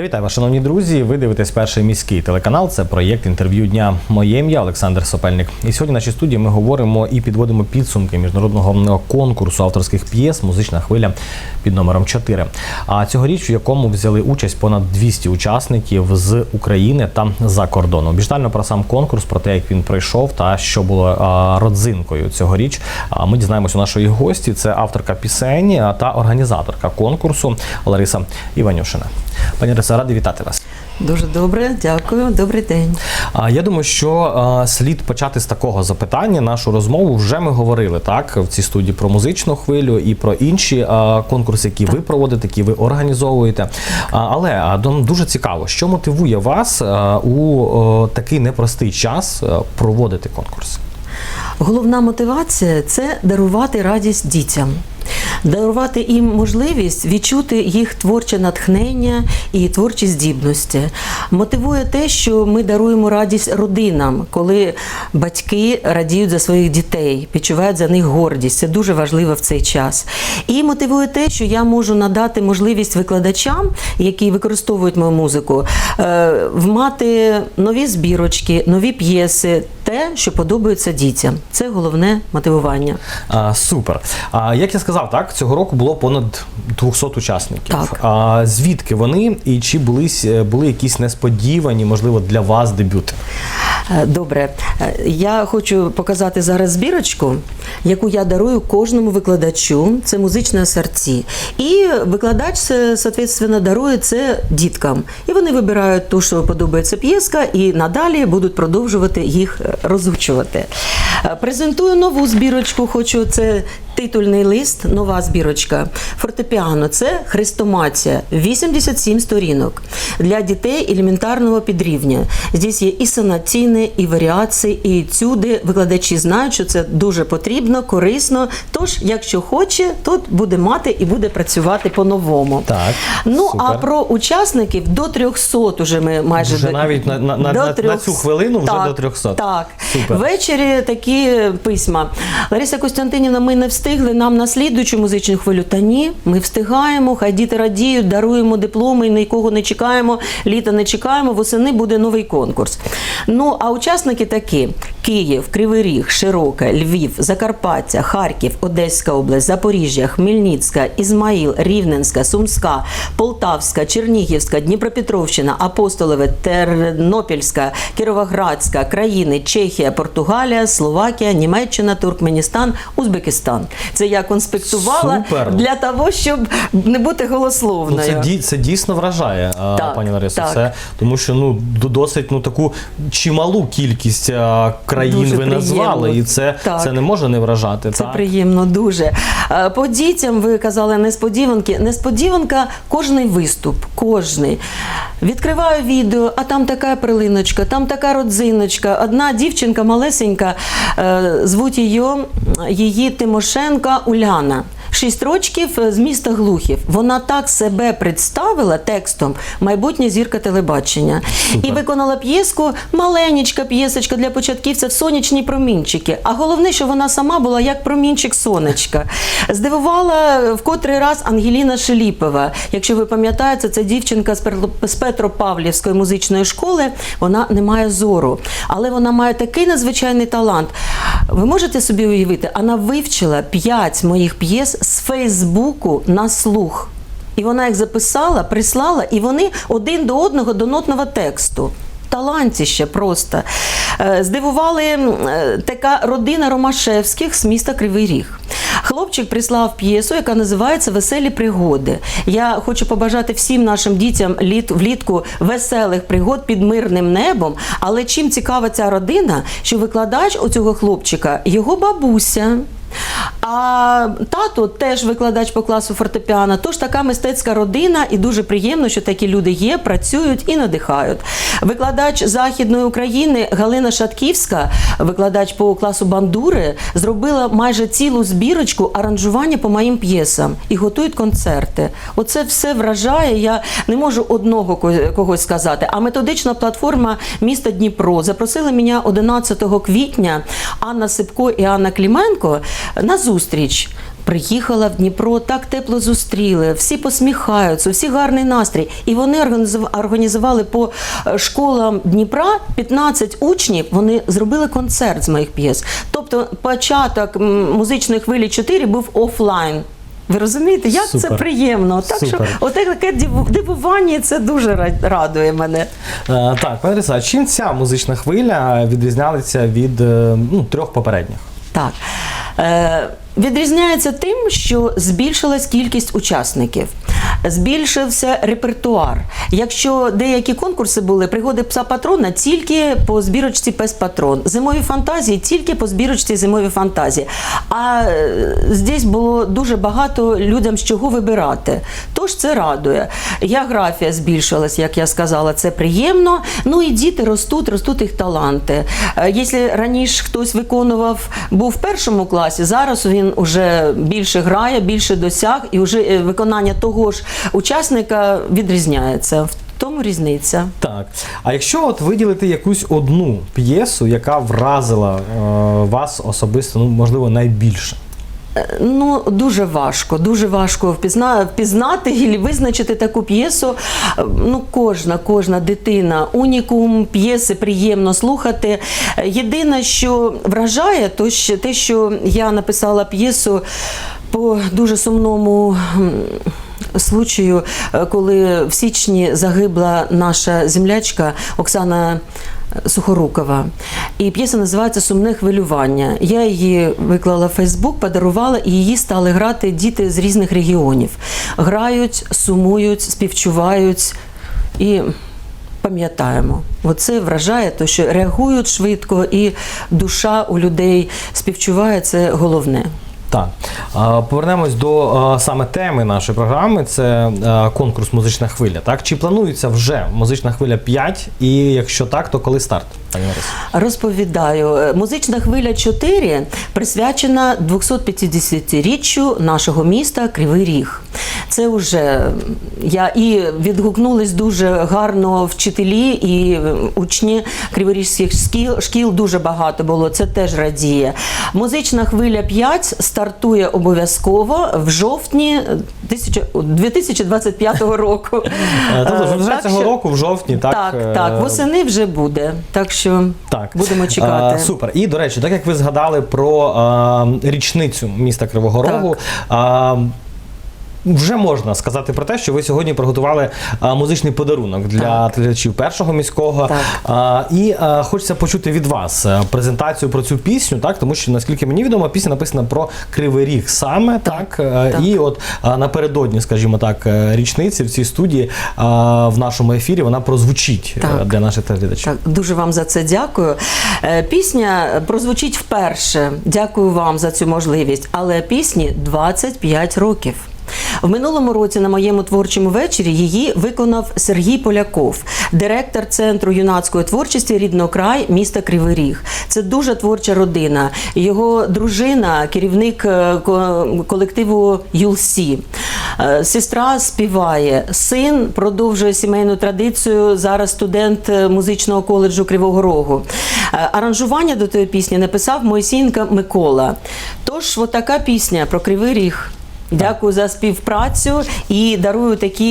Я вітаю вас, шановні друзі. Ви дивитесь перший міський телеканал. Це проєкт інтерв'ю дня. Моє ім'я Олександр Сопельник. І сьогодні в нашій студії ми говоримо і підводимо підсумки міжнародного конкурсу авторських п'єс Музична хвиля під номером 4. А цьогоріч, в якому взяли участь понад 200 учасників з України та за кордону. Більш про сам конкурс, про те, як він пройшов та що було родзинкою цьогоріч. Ми дізнаємося у нашої гості. Це авторка пісень та організаторка конкурсу Лариса Іванюшина. Пані Лариса, радий вітати вас. Дуже добре, дякую. Добрий день. Я думаю, що слід почати з такого запитання. Нашу розмову вже ми говорили так в цій студії про музичну хвилю і про інші конкурси, які ви проводите, які ви організовуєте. Але дуже цікаво, що мотивує вас у такий непростий час проводити конкурс. Головна мотивація це дарувати радість дітям. Дарувати їм можливість відчути їх творче натхнення і творчі здібності. Мотивує те, що ми даруємо радість родинам, коли батьки радіють за своїх дітей, відчувають за них гордість. Це дуже важливо в цей час. І мотивує те, що я можу надати можливість викладачам, які використовують мою музику, е, мати нові збірочки, нові п'єси, те, що подобається дітям. Це головне мотивування. А, супер. А, як я сказав, так цього року було понад 200 учасників. Так. А, звідки вони і чи були, були якісь несподівані, можливо, для вас дебюти? Е, Добре, Е, я хочу показати зараз збірочку, яку я дарую кожному викладачу. Це музичне серці. І викладач, соответственно, дарує це діткам. І вони вибирають ту, що подобається п'єска, і надалі будуть продовжувати їх е, розучувати. Е, Презентую нову збірочку. Хочу це титульний лист, нова збірочка. Фортепіано це хрестоматія, 87 сторінок для дітей елементарного підрівня. Здесь є і сонатіни, і варіації, і етюди. Викладачі знають, що це дуже потрібно, корисно. Тож, якщо хоче, то буде мати і буде працювати по-новому. Так, Ну а про учасників до 300 уже ми майже Вже до- навіть на- на- на- до на- на цю хвилину вже так, до 300. Так. Супер. Ввечері такі письма. Лариса Костянтинівна, ми не встигли нам на слідуючу музичну хвилю. Та ні, ми встигаємо, хай діти радіють, даруємо дипломи, нікого не чекаємо, літа не чекаємо, восени буде новий конкурс. Ну, а учасники такі: Київ, Кривий Ріг, Широка, Львів, Закарпаття, Харків, Одеська область, Запоріжжя, Хмельницька, Ізмаїл, Рівненська, Сумська, Полтавська, Чернігівська, Дніпропетровщина, Апостолове, Тернопільська, Кіровоградська, країни, Чехія, Португалія, Словакія, Німеччина, Туркменістан, Узбекистан. Це я конспектувала Супер. для того, щоб не бути Ну, голословною. це, ді, це дійсно вражає, Так, пані Ларисо. так. Це тому, що ну досить ну таку чималу кількість країн Дуже ви назвали, і це, Так. це не може не вражати. Це так? приємно дуже. По дітям ви казали несподіванки. Несподіванка кожний виступ, кожний. Відкриваю відео, а там така прилиночка, там така родзиночка. Одна дівчинка малесенька, е, звуть її, її Тимошенка Уляна. Шість рочків е, з міста Глухів. Вона так себе представила текстом майбутня зірка телебачення. І виконала п'єску, маленечка п'єсочка для початківця в сонячні промінчики. А головне, що вона сама була як промінчик сонечка. Здивувала в котрий раз Ангеліна Шеліпова. Якщо ви пам'ятаєте, це дівчинка з Петропавлівської музичної школи. Вона не має зору, але вона має такий надзвичайний талант. Ви можете собі уявити, вона вивчила п'ять моїх п'єс Фейсбуку на слух. І вона їх записала, прислала, і вони один до одного до нотного тексту. Талантіще просто. Е, Здивували е, така родина Ромашевських з міста Кривий Ріг. Хлопчик прислав п'єсу, яка називається Веселі пригоди. Я хочу побажати всім нашим дітям літ, влітку веселих пригод під мирним небом. Але чим цікава ця родина, що викладач у цього хлопчика його бабуся. А тато теж викладач по класу фортепіано. Тож така мистецька родина, і дуже приємно, що такі люди є, працюють і надихають. Викладач Західної України Галина Шатківська, викладач по класу бандури, зробила майже цілу збірочку аранжування по моїм п'єсам і готують концерти. Оце все вражає. Я не можу одного когось сказати. А методична платформа міста Дніпро запросили мене 11 квітня Анна Сипко і Анна Кліменко на зустріч. приїхала в Дніпро, так тепло зустріли, всі посміхаються, всі гарний настрій. І вони організу- організували по е, школам Дніпра 15 учнів. Вони зробили концерт з моїх п'єс. Тобто, початок музичної хвилі 4 був офлайн. Ви розумієте, як це приємно? Так що Супер. оте таке дивування це дуже ра- радує мене. Е, Так, пане Риса, чим ця музична хвиля відрізнялася від е, ну, трьох попередніх? Так. Е, відрізняється тим, що збільшилась кількість учасників, збільшився репертуар. Якщо деякі конкурси були пригоди пса патрона тільки по збірочці пес патрон, зимові фантазії тільки по збірочці зимові фантазії. А е, здесь було дуже багато людям з чого вибирати. Тож це радує. Географія збільшилась, як я сказала, це приємно. Ну і діти ростуть, ростуть їх таланти. Е, Якщо раніше хтось виконував, був в першому класі, зараз він вже більше грає, більше досяг, і вже е, виконання того ж учасника відрізняється. В тому різниця. Так. А якщо от виділити якусь одну п'єсу, яка вразила е, вас особисто, ну можливо, найбільше? Ну, дуже важко, дуже важко впізна, впізнати і визначити таку п'єсу. Е, Ну, кожна, кожна дитина, унікум п'єси приємно слухати. Е, Єдине, що вражає, то ще те, що я написала п'єсу по дуже сумному. Случаю, е, коли в січні загибла наша землячка Оксана Сухорукова. І п'єса називається Сумне хвилювання. Я її виклала в Фейсбук, подарувала, і її стали грати діти з різних регіонів. Грають, сумують, співчувають і пам'ятаємо. Оце вражає, то що реагують швидко, і душа у людей співчуває це головне. Так. Повернемось до саме теми нашої програми. Це конкурс Музична хвиля. Так? Чи планується вже музична хвиля 5? І якщо так, то коли старт? Розповідаю, Е, музична хвиля 4 присвячена 250-річчю нашого міста Кривий Ріг. Це вже я і відгукнулись дуже гарно вчителі і учні криворізьких шкіл, шкіл дуже багато було. Це теж радіє. Музична хвиля 5 стартує обов'язково в жовтні 2025 року. Е, Тобто, Е, вже так цього що- року, в жовтні, так? Так, так, восени вже буде. Так що Так. будемо чекати. А, супер. І, до речі, так як ви згадали про а, річницю міста Кривого Так. Рогу. А, вже можна сказати про те, що ви сьогодні приготували а, музичний подарунок для глядачів першого міського. Так. А, і а, хочеться почути від вас е, презентацію про цю пісню, так тому що наскільки мені відомо, пісня написана про Кривий Ріг саме так. Е, так. І от а, напередодні, скажімо так, е, річниці в цій студії а, в нашому ефірі вона прозвучить е, Так. для наших телеглядачів. Так, дуже вам за це дякую. Е, Пісня прозвучить вперше. Дякую вам за цю можливість. Але пісні 25 років. В минулому році на моєму творчому вечорі її виконав Сергій Поляков, директор центру юнацької творчості Рідно край міста Кривий Ріг. Це дуже творча родина. Його дружина, керівник е, колективу Юлсі. Е, Сестра співає, син продовжує сімейну традицію. Зараз студент е, музичного коледжу Кривого Рогу. Аранжування до тої пісні написав Мойсінка Микола. Тож, от така пісня про Кривий Ріг. Дякую за співпрацю і дарую такі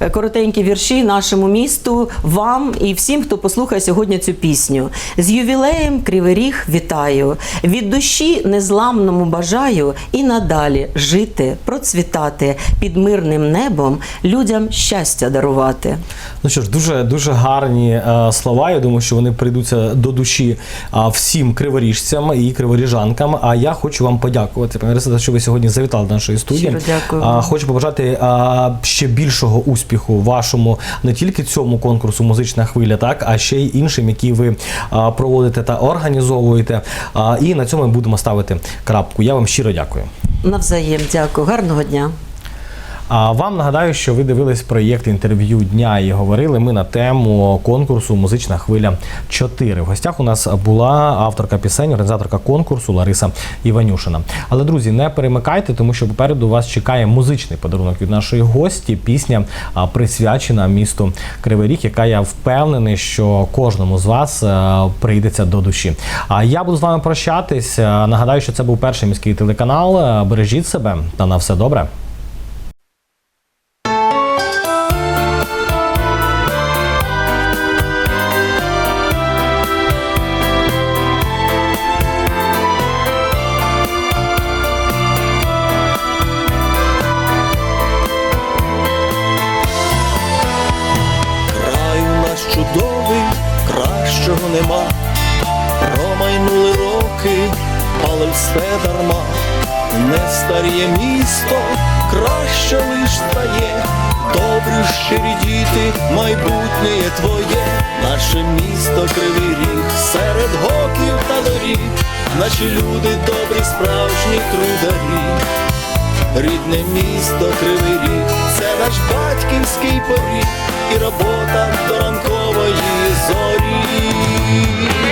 е, коротенькі вірші нашому місту, вам і всім, хто послухає сьогодні цю пісню. З ювілеєм Кривий Ріг вітаю. Від душі незламному бажаю і надалі жити, процвітати під мирним небом, людям щастя дарувати. Ну що ж, дуже дуже гарні е, слова. Я думаю, що вони прийдуться до душі а, всім криворіжцям і криворіжанкам. А я хочу вам подякувати, пані Лариса, що ви сьогодні завітали до нашої студії. Щиро дякую. А, хочу побажати а, ще більшого успіху вашому не тільки цьому конкурсу Музична хвиля, так а ще й іншим, які ви а, проводите та організовуєте. А, і на цьому ми будемо ставити крапку. Я вам щиро дякую. Навзаєм, дякую, гарного дня. А вам нагадаю, що ви дивились проєкт інтерв'ю дня і говорили ми на тему конкурсу Музична хвиля 4. В гостях у нас була авторка пісень, організаторка конкурсу Лариса Іванюшина. Але друзі, не перемикайте, тому що попереду вас чекає музичний подарунок від нашої гості. Пісня присвячена місту Кривий Ріг, яка я впевнений, що кожному з вас прийдеться до душі. А я буду з вами прощатись. Нагадаю, що це був перший міський телеканал. Бережіть себе та на все добре. Все дарма. Не старіє місто, краще лиш стає. Добрі щирі діти, майбутнє твоє, наше місто кривий ріг, серед гоків та доріг, наші люди добрі, справжні трударі. Рідне місто Кривий Ріг, це наш батьківський поріг і робота до ранкової зорі.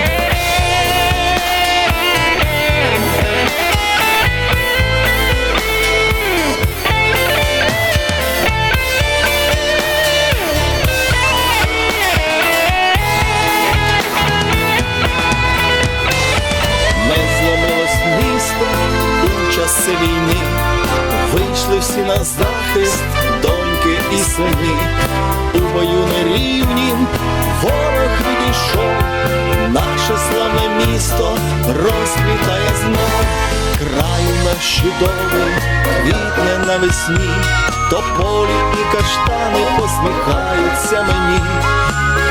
Місто розквітає знов, край наш чудовий, квітне навесні, тополі і каштани посміхаються мені.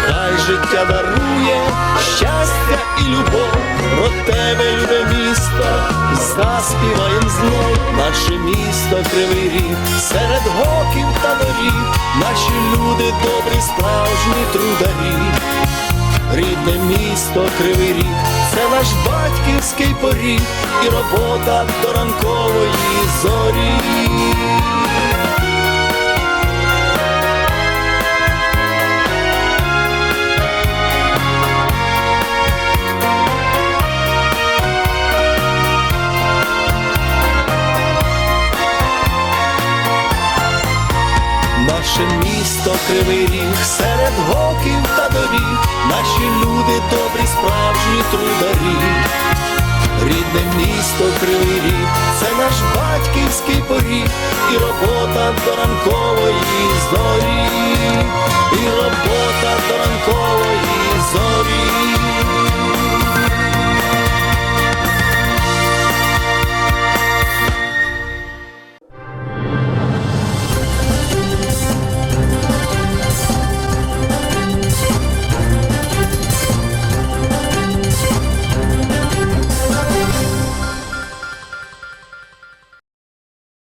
Хай життя дарує щастя і любов, про тебе, любе місто, заспіваєм знов, наше місто кривий ріг, серед гоків та доріг, наші люди добрі, справжні трударі. Рідне місто кривий рік, це наш батьківський поріг і робота до ранкової зорі. Кривий ріг, серед гоків та доріг, наші люди добрі, справжні трударі. Рідне місто кривий ріг, це наш батьківський поріг, і робота до ранкової зорі, і